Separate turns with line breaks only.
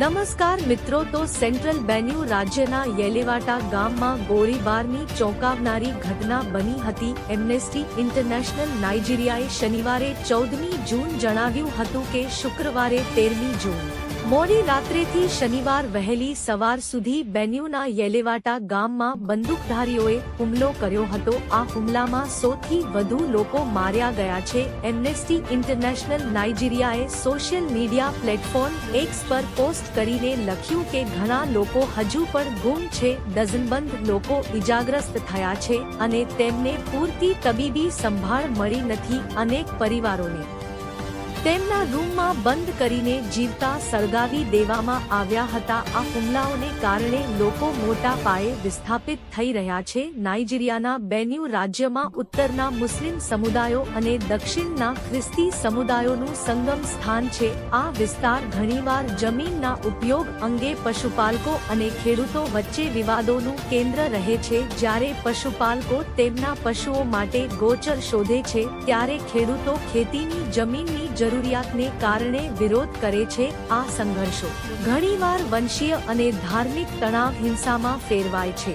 નમસ્કાર મિત્રો, તો સેન્ટ્રલ બેન્યુ રાજ્યના યેલેવાટા ગામમાં ગોળીબારની ચોંકાવનારી ઘટના બની હતી. એમ્નેસ્ટી ઇન્ટરનેશનલ નાઇજીરિયાએ શનિવારે ચૌદમી જૂન જણાવ્યું હતું કે શુક્રવારે તેરમી જૂન મોડી રાત્રેથી શનિવાર વહેલી સવાર સુધી બેન્યુના યેલેવાટા ગામમાં બંદૂકધારીઓએ હુમલો કર્યો હતો. આ હુમલામાં સોથી વધુ લોકો માર્યા ગયા છે. એમ્નેસ્ટી ઇન્ટરનેશનલ નાઇજીરિયાએ સોશિયલ મીડિયા પ્લેટફોર્મ એક્સ પર પોસ્ટ કરીને લખ્યું કે ઘણા લોકો હજુ પણ ગુમ છે ડઝનબંધ લોકો ઇજાગ્રસ્ત થયા છે અને તેમને પૂરતી તબીબી સંભાળ મળી નથી અનેક પરિવારોને. તેમના રૂમમાં બંધ કરીને જીવતા સળગાવી દેવામાં આવ્યા હતા. આ હુમલાઓને કારણે લોકો મોટા પાયે વિસ્થાપિત થઈ રહ્યા છે. નાઇજીરિયાના બેન્યુ રાજ્યમાં ઉત્તરના મુસ્લિમ સમુદાયો અને દક્ષિણના ખ્રિસ્તી સમુદાયોનું સંગમ સ્થાન છે. આ વિસ્તાર ઘણીવાર જમીનના ઉપયોગ અંગે પશુપાલકો અને ખેડૂતો વચ્ચે વિવાદોનું કેન્દ્ર રહે છે. જ્યારે પશુપાલકો તેમના પશુઓ માટે ગોચર શોધે છે, ત્યારે ખેડૂતો ખેતીની જમીનની જરૂરિયાતને કારણે વિરોધ કરે છે આ સંઘર્ષો. ઘણીવાર વંશીય અને ધાર્મિક તણાવ હિંસામાં ફેરવાય છે.